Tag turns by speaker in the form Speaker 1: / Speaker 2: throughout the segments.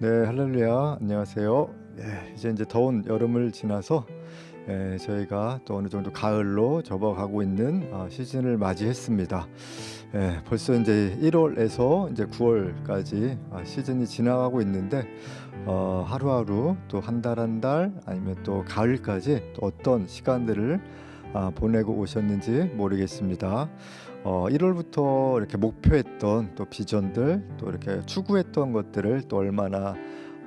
Speaker 1: 네, 할렐루야. 안녕하세요. 예, 이제 이제 더운 여름을 지나서 예, 저희가 또 어느 정도 가을로 접어가고 있는 어, 시즌을 맞이했습니다. 예, 벌써 이제 1월에서 이제 9월까지 아, 시즌이 지나가고 있는데 어, 하루하루 또 한 달 한 달 아니면 또 가을까지 또 어떤 시간들을 아, 보내고 오셨는지 모르겠습니다. 어, 1월부터 이렇게 목표했던 또 비전들 또 이렇게 추구했던 것들을 또 얼마나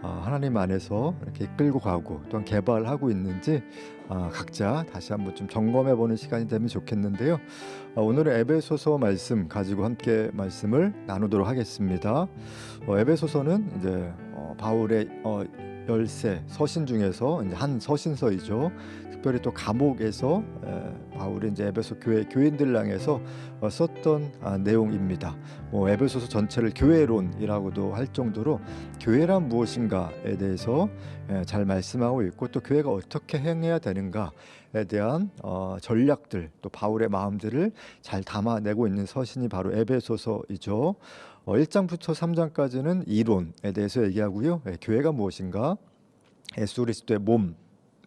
Speaker 1: 어, 하나님 안에서 이렇게 이끌고 가고 또 개발하고 있는지 아, 각자 다시 한번 좀 점검해 보는 시간이 되면 좋겠는데요. 어, 오늘은 에베소서 말씀 가지고 함께 말씀을 나누도록 하겠습니다. 어, 에베소서는 이제 어, 바울의 어, 열세 서신 중에서 이제 한 서신서이죠. 특별히 또 감옥에서 에, 바울이 이제 에베소 교회 교인들 향해서 어, 썼던 아, 내용입니다. 뭐 에베소서 전체를 교회론이라고도 할 정도로 교회란 무엇인가에 대해서 에, 잘 말씀하고 있고 또 교회가 어떻게 행해야 되는가에 대한 어, 전략들 또 바울의 마음들을 잘 담아내고 있는 서신이 바로 에베소서이죠. 어, 1장부터 3장까지는 이론에 대해서 얘기하고요. 예, 교회가 무엇인가? 예수 그리스도의 몸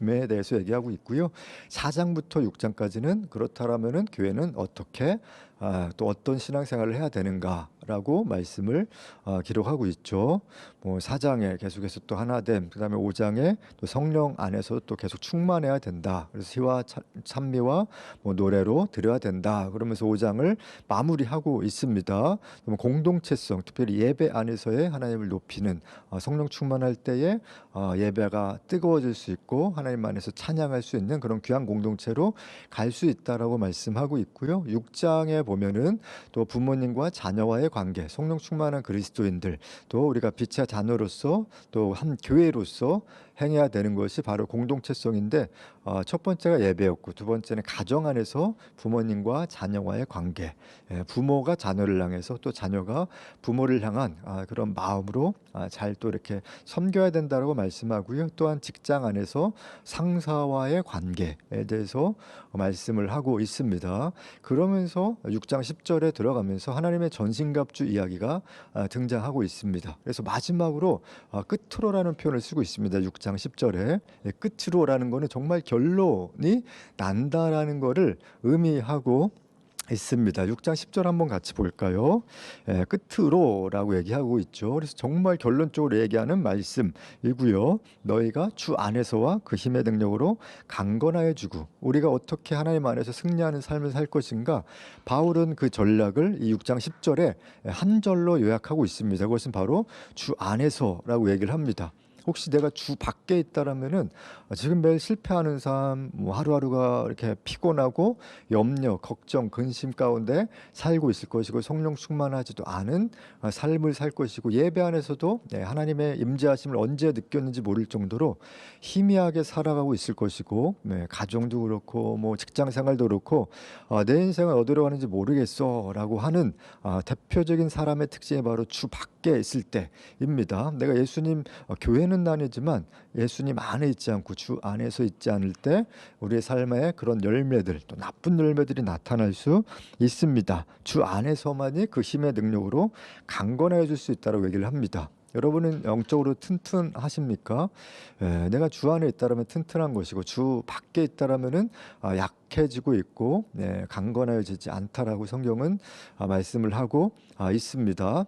Speaker 1: 에 대해서 얘기하고 있고요. 4장부터 6장까지는 그렇다라면은 교회는 어떻게 아, 또 어떤 신앙생활을 해야 되는가라고 말씀을 아, 기록하고 있죠. 뭐 4장에 계속해서 또 하나됨, 그다음에 5장에 또 성령 안에서 또 계속 충만해야 된다. 그래서 시와 참- 찬미와 뭐 노래로 드려야 된다. 그러면서 5장을 마무리하고 있습니다. 그럼 공동체성, 특별히 예배 안에서의 하나님을 높이는 어, 성령 충만할 때에 어, 예배가 뜨거워질 수 있고 하나님 안에서 찬양할 수 있는 그런 귀한 공동체로 갈 수 있다라고 말씀하고 있고요. 6장에 보면은 또 부모님과 자녀와의 관계, 성령 충만한 그리스도인들, 또 우리가 빛의 자녀로서 또 한 교회로서 행해야 되는 것이 바로 공동체성인데 어, 첫 번째가 예배였고 두 번째는 가정 안에서 부모님과 자녀와의 관계, 예, 부모가 자녀를 향해서 또 자녀가 부모를 향한 아, 그런 마음으로 아, 잘또 이렇게 섬겨야 된다라고 말씀하고요. 또한 직장 안에서 상사와의 관계에 대해서 말씀을 하고 있습니다. 그러면서 6장 10절에 들어가면서 하나님의 전신갑주 이야기가 아, 등장하고 있습니다. 그래서 마지막으로 아, 끝으로라는 표현을 쓰고 있습니다. 6장 10절에 예, 끝으로라는 거는 정말 결론이 난다라는 거를 의미하고 있습니다. 6장 10절 한번 같이 볼까요? 예, 끝으로라고 얘기하고 있죠. 그래서 정말 결론적으로 얘기하는 말씀이고요. 너희가 주 안에서와 그 힘의 능력으로 강건하여 주고 우리가 어떻게 하나님 안에서 승리하는 삶을 살 것인가? 바울은 그 전략을 이 6장 10절에 한 절로 요약하고 있습니다. 그것은 바로 주 안에서라고 얘기를 합니다. 혹시 내가 주 밖에 있다라면은 지금 매일 실패하는 삶, 뭐 하루하루가 이렇게 피곤하고 염려, 걱정, 근심 가운데 살고 있을 것이고 성령 충만하지도 않은 어, 삶을 살 것이고 예배 안에서도 네, 하나님의 임재하심을 언제 느꼈는지 모를 정도로 희미하게 살아가고 있을 것이고 네, 가정도 그렇고 뭐 직장 생활도 그렇고 어, 내 인생을 어디로 가는지 모르겠어라고 하는 어, 대표적인 사람의 특징이 바로 주 밖에 있을 때입니다. 내가 예수님 어, 교회는 다니지만 예수님 안에 있지 않고 주 안에서 있지 않을 때 우리의 삶에 그런 열매들 또 나쁜 열매들이 나타날 수 있습니다. 주 안에서만이 그 힘의 능력으로 강건해 줄수 있다고 얘기를 합니다. 여러분은 영적으로 튼튼하십니까? 예, 내가 주 안에 있다라면 튼튼한 것이고 주 밖에 있다라면은 아, 약해지고 있고 예, 강건해지지 않다라고 성경은 아, 말씀을 하고 아, 있습니다.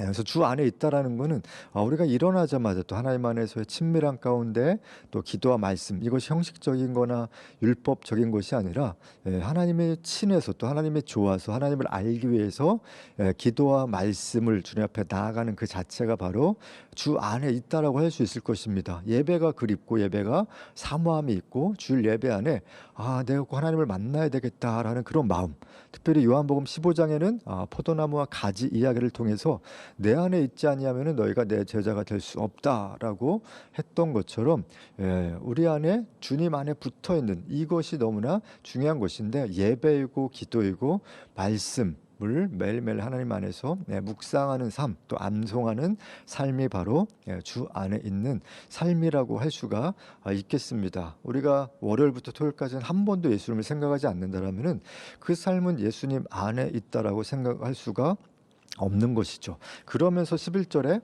Speaker 1: 예, 그래서 주 안에 있다라는 것은 아, 우리가 일어나자마자 또 하나님 안에서의 친밀한 가운데 또 기도와 말씀 이것이 형식적인 거나 율법적인 것이 아니라 예, 하나님의 친해서 또 하나님의 좋아서 하나님을 알기 위해서 예, 기도와 말씀을 주님 앞에 나아가는 그 자체가 바로 주 안에 있다라고 할 수 있을 것입니다. 예배가 그립고 예배가 사모함이 있고 주일 예배 안에 아 내가 꼭 하나님을 만나야 되겠다라는 그런 마음 특별히 요한복음 15장에는 아, 포도나무와 가지 이야기를 통해서 내 안에 있지 아니하면은 너희가 내 제자가 될 수 없다라고 했던 것처럼 예, 우리 안에 주님 안에 붙어 있는 이것이 너무나 중요한 것인데 예배이고 기도이고 말씀 을 매일매일 하나님 안에서 예, 묵상하는 삶, 또 암송하는 삶이 바로 예, 주 안에 있는 삶이라고 할 수가 아, 있겠습니다. 우리가 월요일부터 토요일까지는 한 번도 예수님을 생각하지 않는다라면은 그 삶은 예수님 안에 있다라고 생각할 수가 없는 것이죠. 그러면서 11절에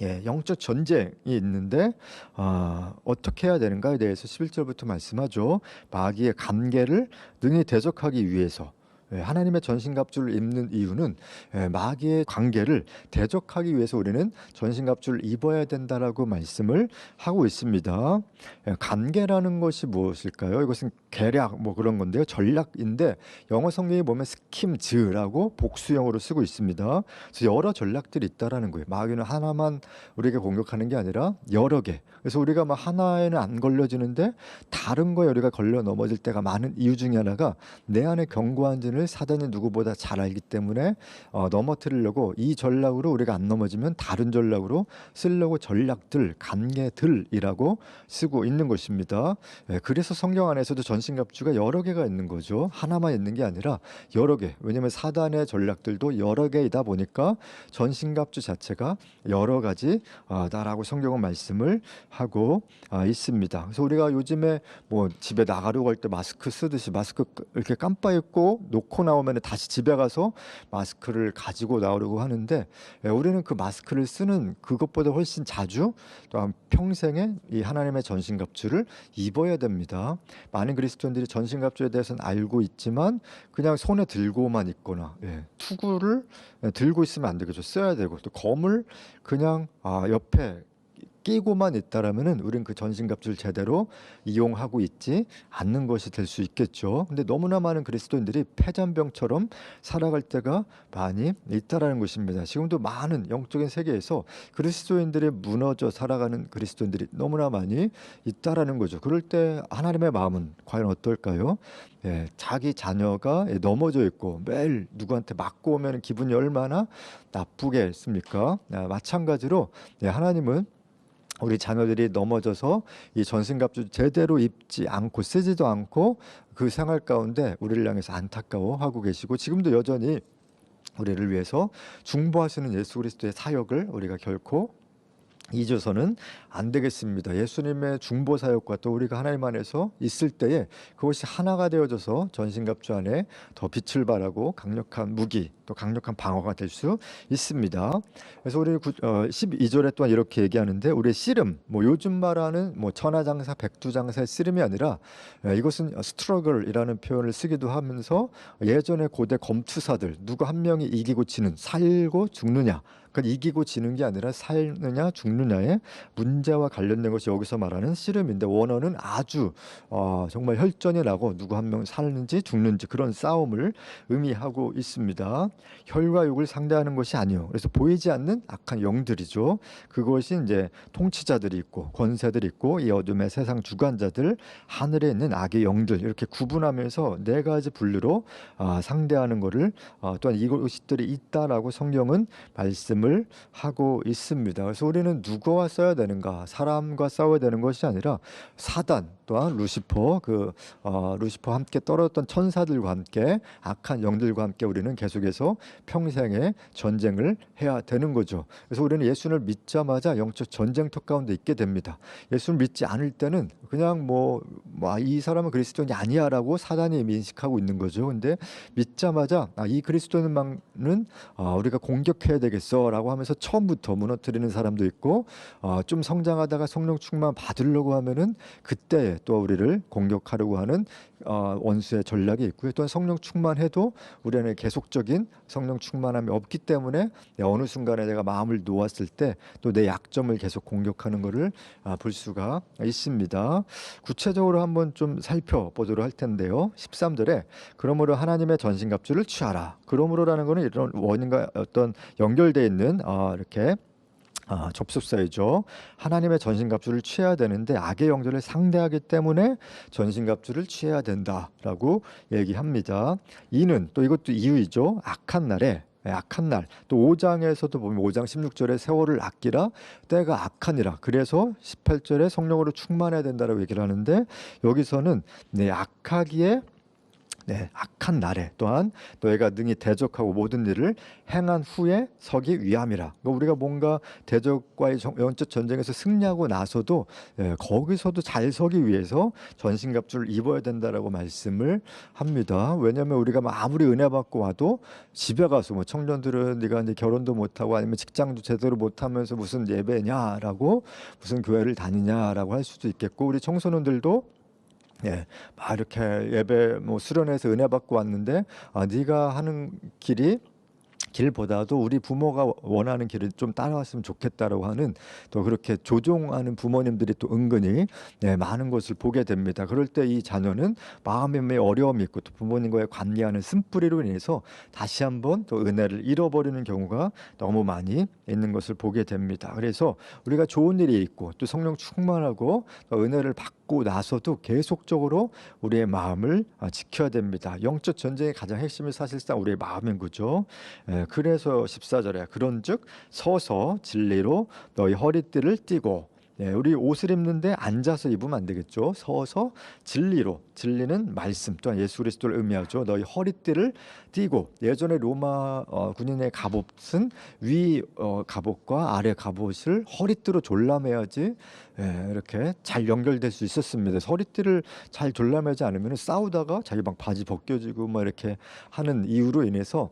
Speaker 1: 예, 영적 전쟁이 있는데 아, 어떻게 해야 되는가에 대해서 11절부터 말씀하죠. 마귀의 관계를 능히 대적하기 위해서 예, 하나님의 전신갑주를 입는 이유는 예, 마귀의 관계를 대적하기 위해서 우리는 전신갑주를 입어야 된다라고 말씀을 하고 있습니다. 예, 관계라는 것이 무엇일까요? 이것은 계략 뭐 그런 건데요. 전략인데 영어 성경에 보면 스킴즈라고 복수형으로 쓰고 있습니다. 그래서 여러 전략들이 있다라는 거예요. 마귀는 하나만 우리에게 공격하는 게 아니라 여러 개. 그래서 우리가 막 하나에는 안 걸려지는데 다른 거에 우리가 걸려 넘어질 때가 많은 이유 중에 하나가 내 안에 견고한 진을 사단이 누구보다 잘 알기 때문에 어, 넘어뜨리려고 이 전략으로 우리가 안 넘어지면 다른 전략으로 쓰려고 전략들, 관계들이라고 쓰고 있는 것입니다. 예, 그래서 성경 안에서도 전신갑주가 여러 개가 있는 거죠. 하나만 있는 게 아니라 여러 개. 왜냐하면 사단의 전략들도 여러 개이다 보니까 전신갑주 자체가 여러 가지다라고 성경은 말씀을 하고 아, 있습니다. 그래서 우리가 요즘에 뭐 집에 나가려고 할 때 마스크 쓰듯이 마스크 이렇게 깜빡 잊고 놓고 나오면 다시 집에 가서 마스크를 가지고 나오려고 하는데 예, 우리는 그 마스크를 쓰는 그것보다 훨씬 자주 또한 평생에 이 하나님의 전신갑주를 입어야 됩니다. 많은 그리스도인들이 전신갑주에 대해서는 알고 있지만 그냥 손에 들고만 있거나 예, 투구를 예, 들고 있으면 안 되겠죠. 써야 되고 또 검을 그냥 아, 옆에 끼고만 있다라면은 우린 그 전신갑주를 제대로 이용하고 있지 않는 것이 될 수 있겠죠. 근데 너무나 많은 그리스도인들이 패잔병처럼 살아갈 때가 많이 있다라는 것입니다. 지금도 많은 영적인 세계에서 그리스도인들이 무너져 살아가는 그리스도인들이 너무나 많이 있다라는 거죠. 그럴 때 하나님의 마음은 과연 어떨까요? 예, 자기 자녀가 예, 넘어져 있고 매일 누구한테 맞고 오면 기분이 얼마나 나쁘겠습니까? 아, 마찬가지로 예, 하나님은 우리 자녀들이 넘어져서 이 전신갑주 제대로 입지 않고 쓰지도 않고 그 생활 가운데 우리를 향해서 안타까워하고 계시고 지금도 여전히 우리를 위해서 중보하시는 예수 그리스도의 사역을 우리가 결코 잊어서는 안 되겠습니다. 예수님의 중보 사역과 또 우리가 하나님 안에서 있을 때에 그것이 하나가 되어져서 전신갑주 안에 더 빛을 발하고 강력한 무기 또 강력한 방어가 될 수 있습니다. 그래서 우리 구, 어, 12절에 또한 이렇게 얘기하는데 우리의 씨름 뭐 요즘 말하는 뭐 천하장사 백두장사의 씨름이 아니라 에, 이것은 스트러글이라는 표현을 쓰기도 하면서 예전에 고대 검투사들 누구 한 명이 이기고 지는 살고 죽느냐 그러니까 이기고 지는 게 아니라 살느냐 죽느냐 의 문제와 관련된 것이 여기서 말하는 씨름인데 원어는 아주 어, 정말 혈전이 나고 누구 한명 살는지 죽는지 그런 싸움을 의미하고 있습니다. 혈과 육을 상대하는 것이 아니요. 그래서 보이지 않는 악한 영들이죠. 그것이 이제 통치자들이 있고 권세들이 있고 이 어둠의 세상 주관자들 하늘에 있는 악의 영들 이렇게 구분하면서 네 가지 분류로 아, 상대하는 것을 아, 또한 이것들이 있다라고 성경은 말씀을 하고 있습니다. 그래서 우리는 누구와 써야 되는가? 사람과 싸워야 되는 것이 아니라 사단 또한 루시퍼 그 어, 루시퍼 함께 떨어졌던 천사들과 함께 악한 영들과 함께 우리는 계속해서 평생의 전쟁을 해야 되는 거죠. 그래서 우리는 예수를 믿자마자 영적 전쟁터 가운데 있게 됩니다. 예수를 믿지 않을 때는 그냥 뭐이 사람은 그리스도인이 아니야라고 사단이 인식하고 있는 거죠. 근데 믿자마자 아, 이 그리스도인만은 아, 우리가 공격해야 되겠어라고 하면서 처음부터 무너뜨리는 사람도 있고 아, 좀 성장하다가 성령 충만 받으려고 하면은 그때 또 우리를 공격하려고 하는 어, 원수의 전략이 있고요. 또한 성령 충만해도 우리 안에 계속적인 성령 충만함이 없기 때문에 어느 순간에 내가 마음을 놓았을 때 또 내 약점을 계속 공격하는 것을 아, 볼 수가 있습니다. 구체적으로 한번 좀 살펴보도록 할 텐데요. 13절에 그러므로 하나님의 전신갑주를 취하라. 그러므로라는 것은 이런 원인과 어떤 연결되어 있는 어, 이렇게 아, 접속사이죠. 하나님의 전신갑주를 취해야 되는데 악의 영들을 상대하기 때문에 전신갑주를 취해야 된다라고 얘기합니다. 이는 또 이것도 이유이죠. 악한 날에 예, 악한 날. 또 5장에서도 보면 5장 16절에 세월을 아끼라 때가 악하니라. 그래서 18절에 성령으로 충만해야 된다라고 얘기를 하는데 여기서는 네, 악하기에 네, 악한 날에 또한 너희가 능히 대적하고 모든 일을 행한 후에 서기 위함이라. 그러니까 우리가 뭔가 대적과의 정- 영적 전쟁에서 승리하고 나서도 예, 거기서도 잘 서기 위해서 전신갑주를 입어야 된다라고 말씀을 합니다. 왜냐하면 우리가 뭐 아무리 은혜 받고 와도 집에 가서 뭐 청년들은 네가 이제 결혼도 못 하고 아니면 직장도 제대로 못 하면서 무슨 예배냐라고 무슨 교회를 다니냐라고 할 수도 있겠고 우리 청소년들도 예, 막 이렇게 예배 뭐 수련회에서 은혜 받고 왔는데 아, 네가 하는 길이 길보다도 우리 부모가 원하는 길을 좀 따라왔으면 좋겠다라고 하는 또 그렇게 조종하는 부모님들이 또 은근히 네, 많은 것을 보게 됩니다. 그럴 때 이 자녀는 마음에 어려움이 있고 또 부모님과의 관계하는 쓴뿌리로 인해서 다시 한번 또 은혜를 잃어버리는 경우가 너무 많이 있는 것을 보게 됩니다. 그래서 우리가 좋은 일이 있고 또 성령 충만하고 또 은혜를 받고 나서도 계속적으로 우리의 마음을 아, 지켜야 됩니다. 영적 전쟁의 가장 핵심이 사실상 우리의 마음인 거죠. 예, 그래서 14절에 그런즉 서서 진리로 너희 허리띠를 띠고 예, 우리 옷을 입는데 앉아서 입으면 안 되겠죠. 서서 진리로 진리는 말씀 또한 예수 그리스도를 의미하죠. 너희 허리띠를 띠고 예전에 로마 어, 군인의 갑옷은 위 어, 갑옷과 아래 갑옷을 허리띠로 졸라매야지 예, 이렇게 잘 연결될 수 있었습니다. 허리띠를 잘 졸라매지 않으면 싸우다가 자기 막 바지 벗겨지고 막 이렇게 하는 이유로 인해서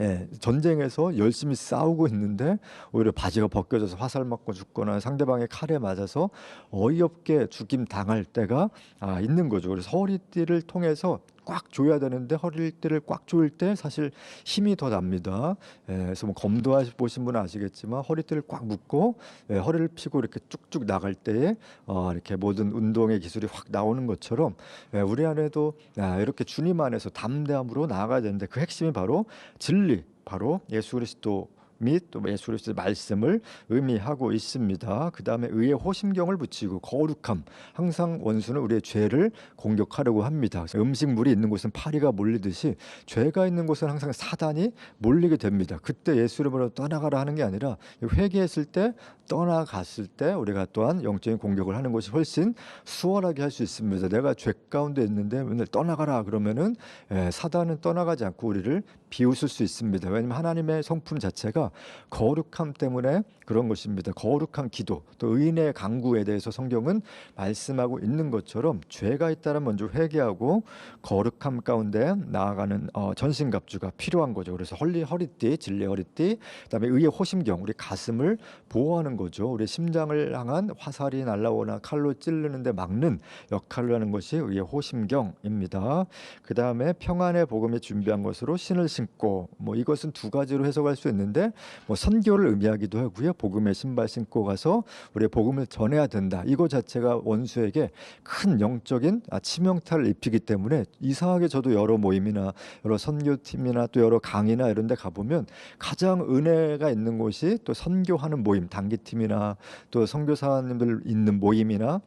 Speaker 1: 예, 전쟁에서 열심히 싸우고 있는데 오히려 바지가 벗겨져서 화살 맞고 죽거나 상대방의 칼에 맞아서 어이없게 죽임 당할 때가 아, 있는 거죠. 그래서 허리띠를 통해서 꽉 조여야 되는데 허리띠를 꽉 조일 때 사실 힘이 더 납니다. 예, 그래서 뭐 검도 보신 분은 아시겠지만 허리띠를 꽉 묶고 예, 허리를 펴고 이렇게 쭉쭉 나갈 때에 어, 이렇게 모든 운동의 기술이 확 나오는 것처럼 예, 우리 안에도 아, 이렇게 주님 안에서 담대함으로 나아가야 되는데 그 핵심이 바로 진리, 바로 예수 그리스도 및또 예수 그리스도의 말씀을 의미하고 있습니다. 그 다음에 의의 호심경을 붙이고 거룩함. 항상 원수는 우리의 죄를 공격하려고 합니다. 음식물이 있는 곳은 파리가 몰리듯이 죄가 있는 곳은 항상 사단이 몰리게 됩니다. 그때 예수 이름으로 떠나가라 하는 게 아니라 회개했을 때 떠나갔을 때 우리가 또한 영적인 공격을 하는 것이 훨씬 수월하게 할 수 있습니다. 내가 죄 가운데 있는데 맨날 떠나가라 그러면은 예, 사단은 떠나가지 않고 우리를 비웃을 수 있습니다. 왜냐하면 하나님의 성품 자체가 거룩함 때문에 그런 것입니다. 거룩한 기도 또 의인의 강구에 대해서 성경은 말씀하고 있는 것처럼 죄가 있다면 먼저 회개하고 거룩함 가운데 나아가는 어, 전신갑주가 필요한 거죠. 그래서 헐리 허리띠, 진리 허리띠, 그다음에 의의 호심경, 우리 가슴을 보호하는 거죠. 우리 심장을 향한 화살이 날라오나 칼로 찌르는데 막는 역할을 하는 것이 의의 호심경입니다. 그 다음에 평안의 복음이 준비한 것으로 신을 신고 뭐 이것은 두 가지로 해석할 수 있는데 뭐 선교를 의미하기도 하고요. 복음의 신발 신고 가서 우리의 복음을 전해야 된다. 이거 자체가 원수에게 큰 영적인 아, 치명타를 입히기 때문에 이상하게 저도 여러 모임이나 여러 선교팀이나 또 여러 강의나 이런 데 가보면 가장 은혜가 있는 곳이 또 선교하는 모임, 단기팀이나 또 선교사님들 있는 모임이나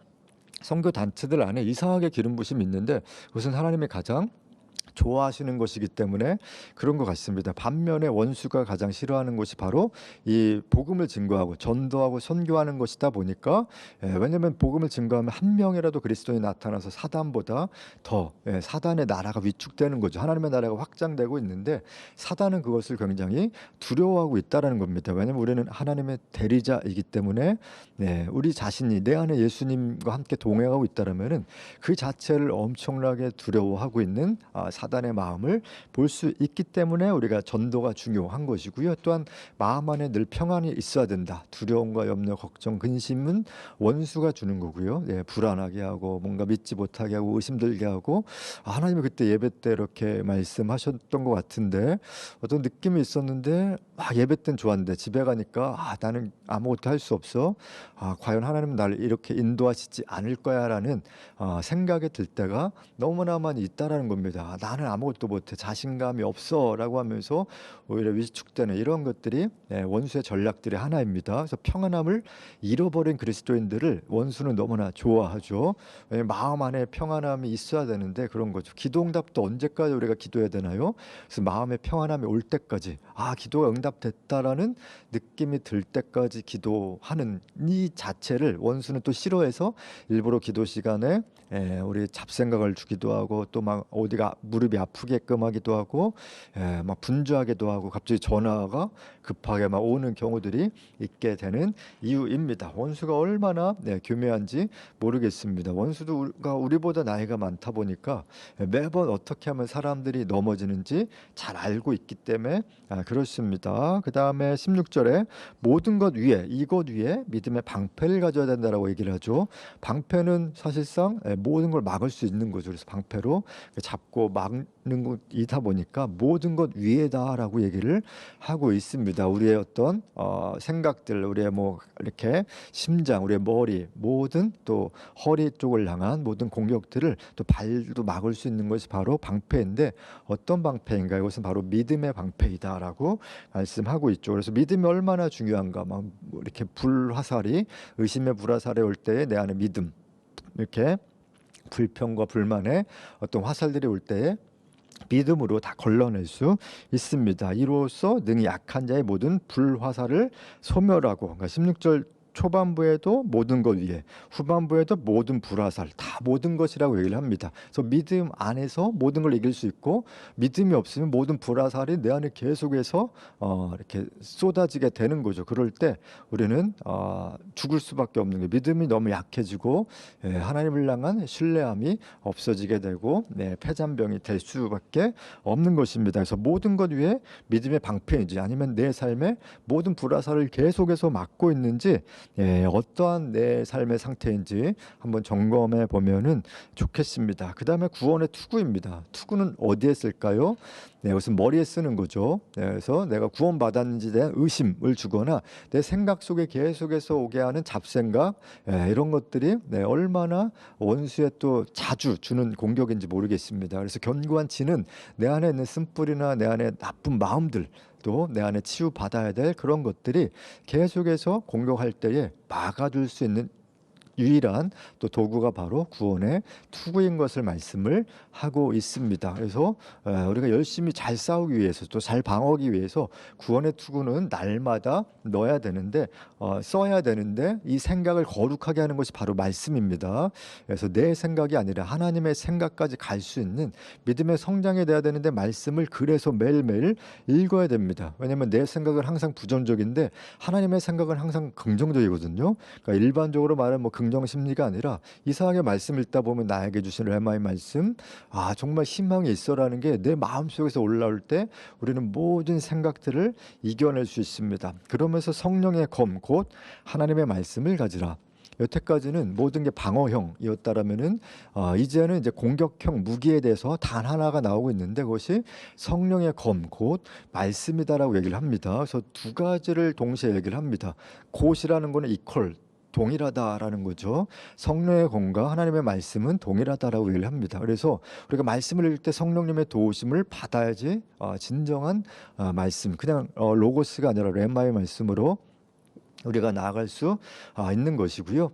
Speaker 1: 선교 단체들 안에 이상하게 기름 부심이 있는데 그것은 하나님이 가장 좋아하시는 것이기 때문에 그런 것 같습니다. 반면에 원수가 가장 싫어하는 것이 바로 이 복음을 증거하고 전도하고 선교하는 것이다 보니까 예, 왜냐하면 복음을 증거하면 한 명이라도 그리스도인이 나타나서 사단보다 더 예, 사단의 나라가 위축되는 거죠. 하나님의 나라가 확장되고 있는데 사단은 그것을 굉장히 두려워하고 있다라는 겁니다. 왜냐하면 우리는 하나님의 대리자이기 때문에 네, 우리 자신이 내 안에 예수님과 함께 동행하고 있다라면은 그 자체를 엄청나게 두려워하고 있는 아, 사 단의 마음을 볼 수 있기 때문에 우리가 전도가 중요한 것이고요. 또한 마음 안에 늘 평안이 있어야 된다. 두려움과 염려, 걱정, 근심은 원수가 주는 거고요. 예, 불안하게 하고 뭔가 믿지 못하게 하고 의심들게 하고 아, 하나님이 그때 예배 때 이렇게 말씀하셨던 것 같은데 어떤 느낌이 있었는데 아, 예배 때는 좋았는데 집에 가니까 아, 나는 아무것도 할 수 없어. 아, 과연 하나님은 나를 이렇게 인도하시지 않을 거야라는 아, 생각이 들 때가 너무나 많이 있다라는 겁니다. 아, 나는 아무것도 못해 자신감이 없어라고 하면서 오히려 위축되는 이런 것들이 예, 원수의 전략들의 하나입니다. 그래서 평안함을 잃어버린 그리스도인들을 원수는 너무나 좋아하죠. 마음 안에 평안함이 있어야 되는데 그런 거죠. 기도응답도 언제까지 우리가 기도해야 되나요? 그래서 마음의 평안함이 올 때까지 아 기도가 응답됐다라는 느낌이 들 때까지 기도하는 이 자체를 원수는 또 싫어해서 일부러 기도 시간에 예, 우리 잡생각을 주기도 하고 또 막 어디가 무릎 무릎이 아프게끔 하기도 하고 예, 막 분주하기도 하고 갑자기 전화가 급하게 막 오는 경우들이 있게 되는 이유입니다. 원수가 얼마나 네, 교묘한지 모르겠습니다. 원수도 우리가 우리보다 나이가 많다 보니까 매번 어떻게 하면 사람들이 넘어지는지 잘 알고 있기 때문에 아, 그렇습니다. 그 다음에 16절에 모든 것 위에 이것 위에 믿음의 방패를 가져야 된다라고 얘기를 하죠. 방패는 사실상 예, 모든 걸 막을 수 있는 거죠. 그래서 방패로 잡고 막는 것이다 보니까 모든 것 위에다라고 얘기를 하고 있습니다. 우리의 어떤 어, 생각들, 우리의 뭐 이렇게 심장, 우리의 머리, 모든 또 허리 쪽을 향한 모든 공격들을 또 발도 막을 수 있는 것이 바로 방패인데 어떤 방패인가? 이것은 바로 믿음의 방패이다라고 말씀하고 있죠. 그래서 믿음이 얼마나 중요한가? 막뭐 이렇게 불화살이 의심의 불화살이 올 때에 내 안에 믿음 이렇게 불평과 불만의 어떤 화살들이 올 때에 믿음으로 다 걸러낼 수 있습니다. 이로써 능히 약한 자의 모든 불화살을 소멸하고 그러니까 16절 초반부에도 모든 것 위에 후반부에도 모든 불화살 다 모든 것이라고 얘기를 합니다. 그래서 믿음 안에서 모든 걸 이길 수 있고 믿음이 없으면 모든 불화살이 내 안에 계속해서 어, 이렇게 쏟아지게 되는 거죠. 그럴 때 우리는 어, 죽을 수밖에 없는 게 믿음이 너무 약해지고 예, 하나님을 향한 신뢰함이 없어지게 되고 네, 폐잔병이 될 수밖에 없는 것입니다. 그래서 모든 것 위에 믿음의 방패인지 아니면 내 삶에 모든 불화살을 계속해서 막고 있는지 예, 어떠한 내 삶의 상태인지 한번 점검해 보면은 좋겠습니다. 그 다음에 구원의 투구입니다. 투구는 어디에 쓸까요? 네, 이것은 머리에 쓰는 거죠. 네, 그래서 내가 구원 받았는지에 대한 의심을 주거나 내 생각 속에 계속해서 오게 하는 잡생각 예, 이런 것들이 네, 얼마나 원수에 또 자주 주는 공격인지 모르겠습니다. 그래서 견고한 지는 내 안에 있는 쓴뿌리나 내 안에 나쁜 마음들 또 내 안에 치유 받아야 될 그런 것들이 계속해서 공격할 때에 막아줄 수 있는 유일한 또 도구가 바로 구원의 투구인 것을 말씀을 하고 있습니다. 그래서 에, 우리가 열심히 잘 싸우기 위해서 또 잘 방어하기 위해서 구원의 투구는 날마다 넣어야 되는데 어, 써야 되는데 이 생각을 거룩하게 하는 것이 바로 말씀입니다. 그래서 내 생각이 아니라 하나님의 생각까지 갈 수 있는 믿음의 성장이 돼야 되는데 말씀을 그래서 매일매일 읽어야 됩니다. 왜냐하면 내 생각은 항상 부정적인데 하나님의 생각은 항상 긍정적이거든요. 그러니까 일반적으로 말하면 뭐 긍정 심리가 아니라 이상하게 말씀 읽다 보면 나에게 주신 레마의 말씀 아 정말 희망이 있어라는 게 내 마음속에서 올라올 때 우리는 모든 생각들을 이겨낼 수 있습니다. 그러면서 성령의 검 곧 하나님의 말씀을 가지라. 여태까지는 모든 게 방어형이었다라면은 어, 이제는 이제 공격형 무기에 대해서 단 하나가 나오고 있는데 그것이 성령의 검, 곧 말씀이다라고 얘기를 합니다. 그래서 두 가지를 동시에 얘기를 합니다. 곧이라는 거는 이퀄 동일하다라는 거죠. 성령의 검과 하나님의 말씀은 동일하다라고 얘기를 합니다. 그래서 우리가 말씀을 읽을 때 성령님의 도우심을 받아야지 어, 진정한 어, 말씀, 그냥 어, 로고스가 아니라 레마의 말씀으로 우리가 나아갈 수 아, 있는 것이고요.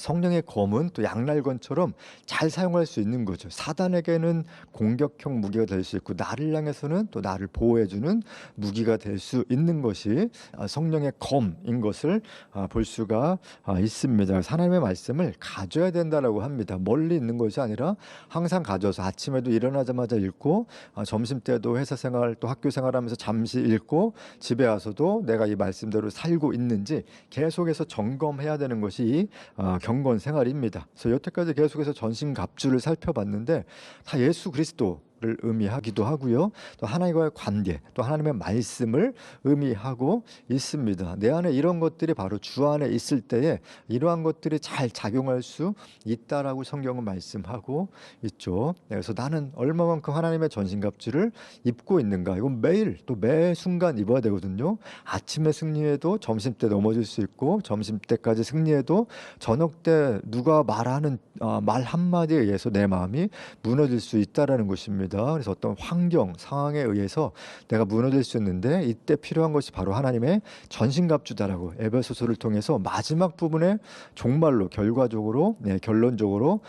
Speaker 1: 성령의 검은 또 양날건처럼 잘 사용할 수 있는 거죠. 사단에게는 공격형 무기가 될 수 있고 나를 향해서는 또 나를 보호해주는 무기가 될 수 있는 것이 아, 성령의 검인 것을 아, 볼 수가 아, 있습니다. 하나님의 말씀을 가져야 된다라고 합니다. 멀리 있는 것이 아니라 항상 가져서 아침에도 일어나자마자 읽고 아, 점심 때도 회사 생활 또 학교 생활하면서 잠시 읽고 집에 와서도 내가 이 말씀대로 살고 있는지 계속해서 점검해야 되는 것이 아, 경건 생활입니다. 그래서 여태까지 계속해서 전신 갑주를 살펴봤는데 다 예수 그리스도 를 의미하기도 하고요. 또 하나님과의 관계, 또 하나님의 말씀을 의미하고 있습니다. 내 안에 이런 것들이 바로 주 안에 있을 때에 이러한 것들이 잘 작용할 수 있다라고 성경은 말씀하고 있죠. 네, 그래서 나는 얼마만큼 하나님의 전신갑주를 입고 있는가? 이건 매일 또 매 순간 입어야 되거든요. 아침에 승리해도 점심 때 넘어질 수 있고 점심 때까지 승리해도 저녁 때 누가 말하는 어, 말 한마디에 의해서 내 마음이 무너질 수 있다라는 것입니다. 그래서 어떤 환경, 상황에 의해서 내가 무너질 수 있는데 이때 필요한 것이 바로 하나님의 전신갑주다라고 에베소서를 통해서 마지막 부분에 종말로 결과적으로 네, 결론적으로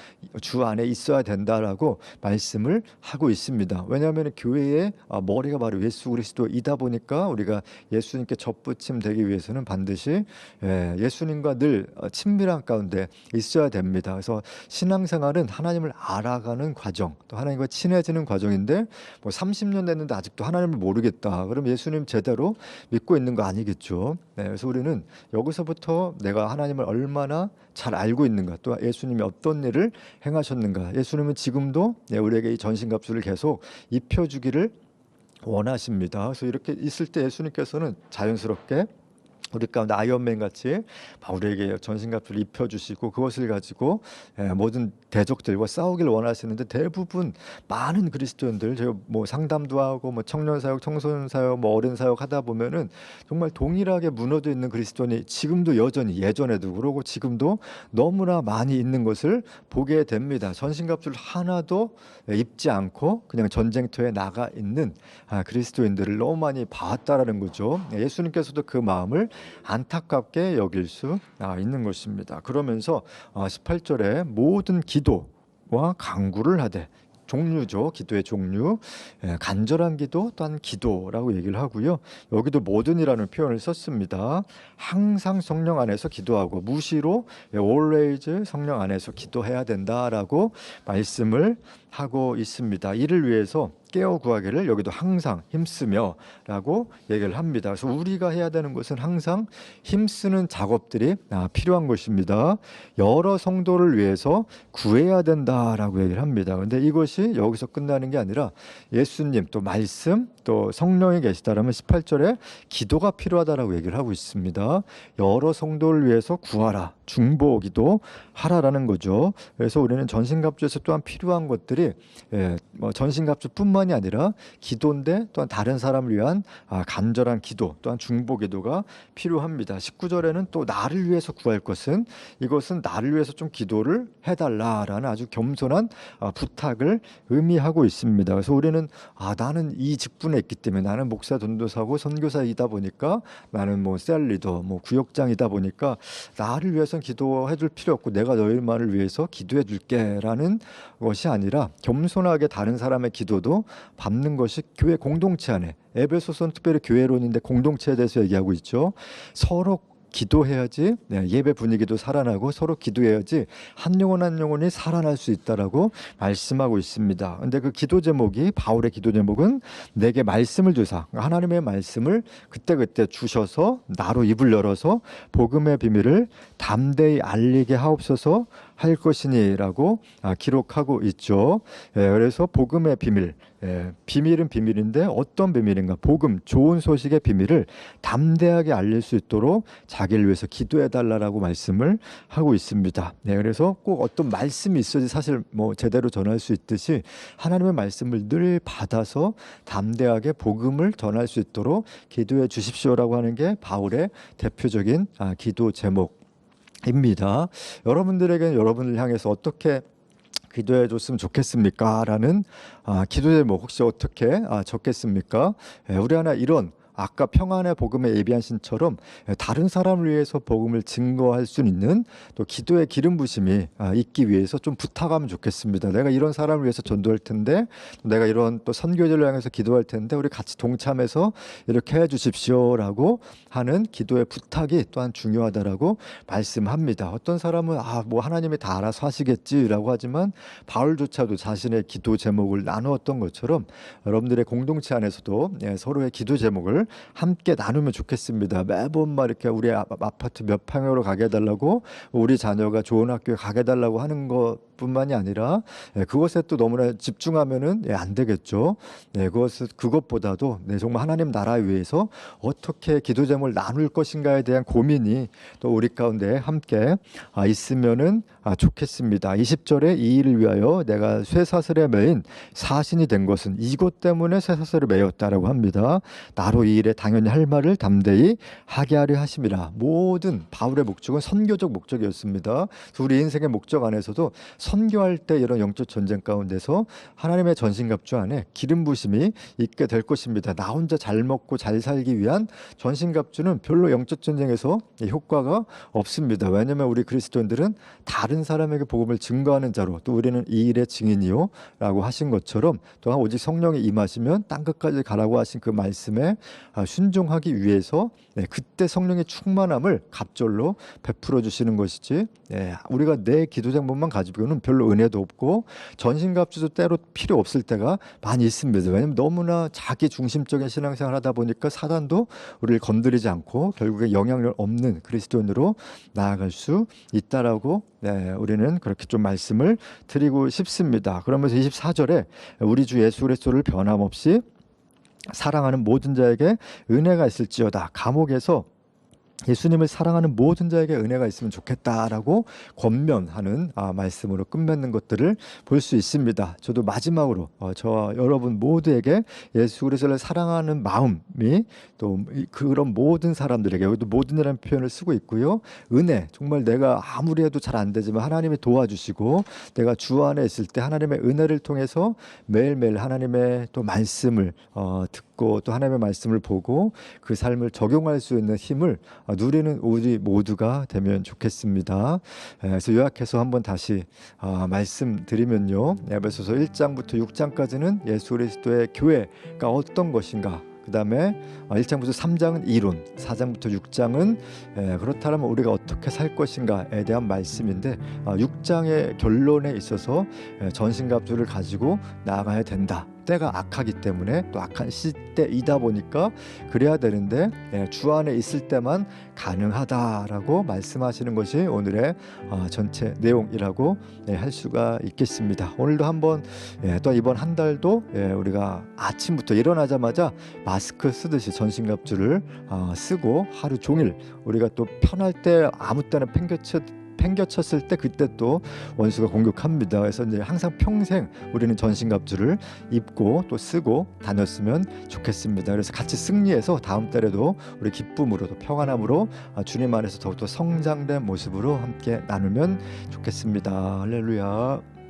Speaker 1: 주 안에 있어야 된다라고 말씀을 하고 있습니다. 왜냐하면 교회의 아, 머리가 바로 예수 그리스도이다 보니까 우리가 예수님께 접붙임 되기 위해서는 반드시 예, 예수님과 늘 어, 친밀한 가운데 있어야 됩니다. 그래서 신앙생활은 하나님을 알아가는 과정, 또 하나님과 친해지는 과정인데 뭐 30년 됐는데 아직도 하나님을 모르겠다. 그럼 예수님 제대로 믿고 있는 거 아니겠죠. 네, 그래서 우리는 여기서부터 내가 하나님을 얼마나 잘 알고 있는가, 또 예수님이 어떤 일을 행하셨는가. 예수님은 지금도 네, 우리에게 이 전신갑주를 계속 입혀주기를 원하십니다. 그래서 이렇게 있을 때 예수님께서는 자연스럽게 우리 가운데 아이언맨 같이 우리에게 전신갑주를 입혀주시고 그것을 가지고 예, 모든 대적들과 싸우길 원하시는데 대부분 많은 그리스도인들 제가 뭐 상담도 하고 뭐 청년 사역, 청소년 사역, 뭐 어른 사역 하다 보면은 정말 동일하게 무너져 있는 그리스도인이 지금도 여전히 예전에도 그러고 지금도 너무나 많이 있는 것을 보게 됩니다. 전신갑주를 하나도 입지 않고 그냥 전쟁터에 나가 있는 아, 그리스도인들을 너무 많이 봐왔다라는 거죠. 예수님께서도 그 마음을 안타깝게 여길 수 아, 있는 것입니다. 그러면서 아, 18절에 모든 기도와 강구를 하되 종류죠. 기도의 종류. 예, 간절한 기도 또한 기도라고 얘기를 하고요. 여기도 모든이라는 표현을 썼습니다. 항상 성령 안에서 기도하고 무시로 예, always 성령 안에서 기도해야 된다라고 말씀을 하고 있습니다. 이를 위해서 깨어 구하기를 여기도 항상 힘쓰며라고 얘기를 합니다. 그래서 우리가 해야 되는 것은 항상 힘쓰는 작업들이 아, 필요한 것입니다. 여러 성도를 위해서 구해야 된다라고 얘기를 합니다. 근데 이것이 여기서 끝나는 게 아니라 예수님 또 말씀 또 성령이 계시다라면 18절에 기도가 필요하다라고 얘기를 하고 있습니다. 여러 성도를 위해서 구하라. 중보기도 하라라는 거죠. 그래서 우리는 전신갑주에서 또한 필요한 것들이 예, 뭐 전신갑주뿐만 이 아니라 기도인데 또한 다른 사람을 위한 아, 간절한 기도 또한 중보 기도가 필요합니다. 19절에는 또 나를 위해서 구할 것은 이것은 나를 위해서 좀 기도를 해달라라는 아주 겸손한 아, 부탁을 의미하고 있습니다. 그래서 우리는 아 나는 이 직분에 있기 때문에 나는 목사 전도사고 선교사이다 보니까 나는 뭐 셀리더 뭐 구역장이다 보니까 나를 위해서는 기도해 줄 필요 없고 내가 너희만을 위해서 기도해 줄게라는 것이 아니라 겸손하게 다른 사람의 기도도 받는 것이 교회 공동체 안에 에베소서는 특별히 교회론인데 공동체에 대해서 얘기하고 있죠. 서로 기도해야지 네, 예배 분위기도 살아나고 서로 기도해야지 한 영혼 한 영혼이 살아날 수 있다라고 말씀하고 있습니다. 근데 그 기도 제목이 바울의 기도 제목은 내게 말씀을 주사 하나님의 말씀을 그때 그때 주셔서 나로 입을 열어서 복음의 비밀을 담대히 알리게 하옵소서 할 것이니라고 아, 기록하고 있죠. 예, 그래서 복음의 비밀, 예, 비밀은 비밀인데 어떤 비밀인가? 복음, 좋은 소식의 비밀을 담대하게 알릴 수 있도록 자기를 위해서 기도해 달라라고 말씀을 하고 있습니다. 네, 그래서 꼭 어떤 말씀이 있어야지 사실 뭐 제대로 전할 수 있듯이 하나님의 말씀을 늘 받아서 담대하게 복음을 전할 수 있도록 기도해 주십시오라고 하는 게 바울의 대표적인 아, 기도 제목. 입니다. 여러분들에게는 여러분을 향해서 어떻게 기도해 줬으면 좋겠습니까? 라는 아, 기도 제목 혹시 어떻게 아, 적겠습니까? 예, 우리 하나 이런 아까 평안의 복음에 예비한 신처럼 다른 사람을 위해서 복음을 증거할 수 있는 또 기도의 기름 부심이 아, 있기 위해서 좀 부탁하면 좋겠습니다. 내가 이런 사람을 위해서 전도할 텐데 내가 이런 또 선교제를 향해서 기도할 텐데 우리 같이 동참해서 이렇게 해 주십시오라고 하는 기도의 부탁이 또한 중요하다라고 말씀합니다. 어떤 사람은 아 뭐 하나님이 다 알아서 하시겠지라고 하지만 바울조차도 자신의 기도 제목을 나누었던 것처럼 여러분들의 공동체 안에서도 예, 서로의 기도 제목을 함께 나누면 좋겠습니다. 매번 막 이렇게 우리 아- 아파트 몇 평으로 가게 해달라고 우리 자녀가 좋은 학교에 가게 해달라고 하는 것 뿐만이 아니라 예, 그것에 또 너무나 집중하면은 예, 안 되겠죠. 네, 그것은 그것보다도 네, 정말 하나님 나라 위해서 어떻게 기도 제목을 나눌 것인가에 대한 고민이 또 우리 가운데 함께 아, 있으면은 아, 좋겠습니다. 20절에 이 일을 위하여 내가 쇠사슬에 매인 사신이 된 것은 이것 때문에 쇠사슬을 매였다라고 합니다. 나로 이 일에 당연히 할 말을 담대히 하게 하려 하심이라. 모든 바울의 목적은 선교적 목적이었습니다. 우리 인생의 목적 안에서도 선교할 때 이런 영적 전쟁 가운데서 하나님의 전신갑주 안에 기름 부심이 있게 될 것입니다. 나 혼자 잘 먹고 잘 살기 위한 전신갑주는 별로 영적 전쟁에서 효과가 없습니다. 왜냐하면 우리 그리스도인들은 다른 사람에게 복음을 증거하는 자로 또 우리는 이 일의 증인이요라고 하신 것처럼 또한 오직 성령이 임하시면 땅 끝까지 가라고 하신 그 말씀에 아, 순종하기 위해서 네, 그때 성령의 충만함을 갑절로 베풀어 주시는 것이지 네, 우리가 내 기도 제목만 가지고는 별로 은혜도 없고 전신갑주도 때로 필요 없을 때가 많이 있습니다. 왜냐하면 너무나 자기 중심적인 신앙생활 하다 보니까 사단도 우리를 건드리지 않고 결국에 영향력 없는 그리스도인으로 나아갈 수 있다라고 네, 우리는 그렇게 좀 말씀을 드리고 싶습니다. 그러면서 24절에 우리 주 예수 그리스도를 변함없이 사랑하는 모든 자에게 은혜가 있을지어다. 감옥에서 예수님을 사랑하는 모든 자에게 은혜가 있으면 좋겠다라고 권면하는 아, 말씀으로 끝맺는 것들을 볼 수 있습니다. 저도 마지막으로 어, 저와 여러분 모두에게 예수 그리스도를 사랑하는 마음이 또 이- 그런 모든 사람들에게 여기도 모든이라는 표현을 쓰고 있고요. 은혜 정말 내가 아무리 해도 잘 안 되지만 하나님이 도와주시고 내가 주 안에 있을 때 하나님의 은혜를 통해서 매일매일 하나님의 또 말씀을 어, 듣고 또 하나님의 말씀을 보고 그 삶을 적용할 수 있는 힘을 어, 누리는 우리 모두가 되면 좋겠습니다. 에, 그래서 요약해서 한번 다시 어, 말씀드리면요. 에베소서 1장부터 6장까지는 예수 그리스도의 교회가 어떤 것인가 그 다음에 1장부터 3장은 이론, 4장부터 6장은 에, 그렇다면 우리가 어떻게 살 것인가에 대한 말씀인데 6장의 결론에 있어서 에, 전신갑주를 가지고 나아가야 된다. 때가 악하기 때문에 또 악한 시대이다 보니까 그래야 되는데 예, 주 안에 있을 때만 가능하다라고 말씀하시는 것이 오늘의 어, 전체 내용이라고 예, 할 수가 있겠습니다. 오늘도 한번 예, 또 이번 한 달도 예, 우리가 아침부터 일어나자마자 마스크 쓰듯이 전신갑주를 어, 쓰고 하루 종일 우리가 또 편할 때 아무 때나 팽개쳐 팽겨쳤을 때 그때 또 원수가 공격합니다. 그래서 이제 항상 평생 우리는 전신갑주를 입고 또 쓰고 다녔으면 좋겠습니다. 그래서 같이 승리해서 다음 달에도 우리 기쁨으로 또 평안함으로 아, 주님 안에서 더욱더 성장된 모습으로 함께 나누면 좋겠습니다. 할렐루야.